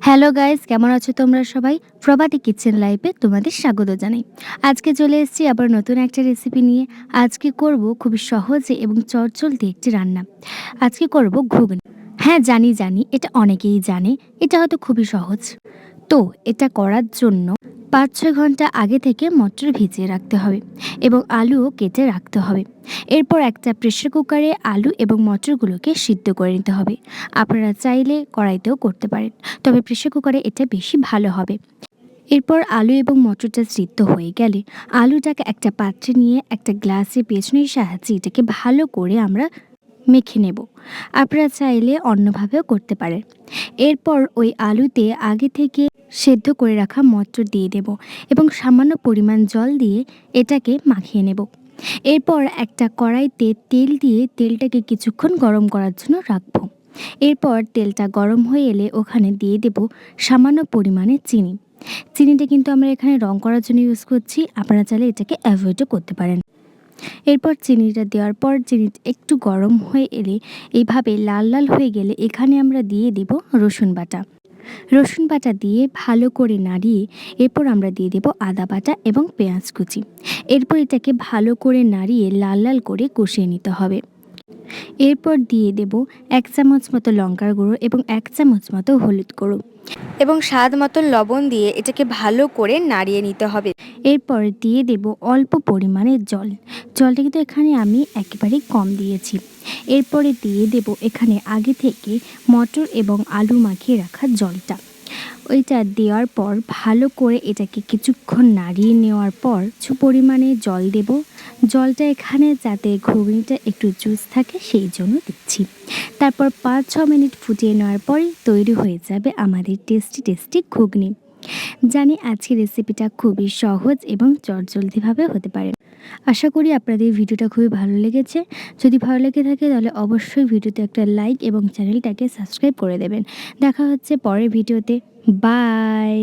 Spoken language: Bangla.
হ্যালো গাইস কেমন আছো তোমরা সবাই? প্রভাতী কিচেন লাইফে তোমাদের স্বাগত জানাই। আজকে চলে এসেছি আবার নতুন একটা রেসিপি নিয়ে। আজকে করব খুব সহজে এবং চটচলতে একটি রান্না। আজকে করব ঘুগনি। হ্যাঁ জানি জানি, এটা অনেকেই জানে, এটা হয়তো খুবই সহজ। তো, এটা করার জন্য পাঁচ ছয় ঘণ্টা আগে থেকে মটর ভিজিয়ে রাখতে হবে এবং আলুও কেটে রাখতে হবে। এরপর একটা প্রেশার কুকারে আলু এবং মটরগুলোকে সিদ্ধ করে নিতে হবে। আপনারা চাইলে কড়াইতেও করতে পারেন, তবে প্রেশার কুকারে এটা বেশি ভালো হবে। এরপর আলু এবং মটরটা সিদ্ধ হয়ে গেলে আলুটাকে একটা পাত্রে নিয়ে একটা গ্লাসে পেছনের সাহায্যে এটাকে ভালো করে আমরা মেখে নেব। আপনারা চাইলে অন্যভাবেও করতে পারেন। এরপর ওই আলুতে আগে থেকে সেদ্ধ করে রাখা মটর দিয়ে দেব এবং সামান্য পরিমাণ জল দিয়ে এটাকে মাখিয়ে নেব। এরপর একটা কড়াইতে তেল দিয়ে তেলটাকে কিছুক্ষণ গরম করার জন্য রাখব। এরপর তেলটা গরম হয়ে এলে ওখানে দিয়ে দেব সামান্য পরিমাণে চিনি। চিনিটা কিন্তু আমরা এখানে রং করার জন্য ইউজ করছি, আপনারা চাইলে এটাকে অ্যাভয়েডও করতে পারেন। এরপর চিনিটা দেওয়ার পর চিনি একটু গরম হয়ে এলে এইভাবে লাল লাল হয়ে গেলে এখানে আমরা দিয়ে দেব রসুন বাটা। রসুন বাটা দিয়ে ভালো করে নাড়িয়ে এরপর আমরা দিয়ে দেব আদা বাটা এবং পেঁয়াজ কুচি। এরপর এটাকে ভালো করে নাড়িয়ে লাল লাল করে কষিয়ে নিতে হবে। এরপর দিয়ে দেব এক চামচ মতো লঙ্কার গুঁড়ো এবং এক চামচ মতো হলুদ গুঁড়ো। এবং স্বাদ মতো লবণ দিয়ে এটাকে ভালো করে নাড়িয়ে নিতে হবে। এরপর দিয়ে দেব অল্প পরিমাণে জল। জলটা কিন্তু এখানে আমি একেবারে কম দিয়েছি। এরপরে দিয়ে দেব এখানে আগে থেকে মটর এবং আলু মাখিয়ে রাখা জলটা। ওইটা দেওয়ার পর ভালো করে এটাকে কিছুক্ষণ নাড়িয়ে নেওয়ার পর কিছু পরিমাণে জল দেব। জলটা এখানে যাতে ঘুগনিটা একটু জুস থাকে সেই জন্য দিচ্ছি। তারপর পাঁচ ছ মিনিট ফুটিয়ে নেওয়ার পরই তৈরি হয়ে যাবে আমাদের টেস্টি টেস্টি ঘুগনি। জানি আজকের রেসিপিটা খুবই সহজ এবং চটজলদিভাবে হতে পারে। আশা করি আপনাদের ভিডিওটা খুবই ভালো লেগেছে। যদি ভালো লেগে থাকে তাহলে অবশ্যই ভিডিওতে একটা লাইক এবং চ্যানেলটাকে সাবস্ক্রাইব করে দেবেন। দেখা হচ্ছে পরের ভিডিওতে বাই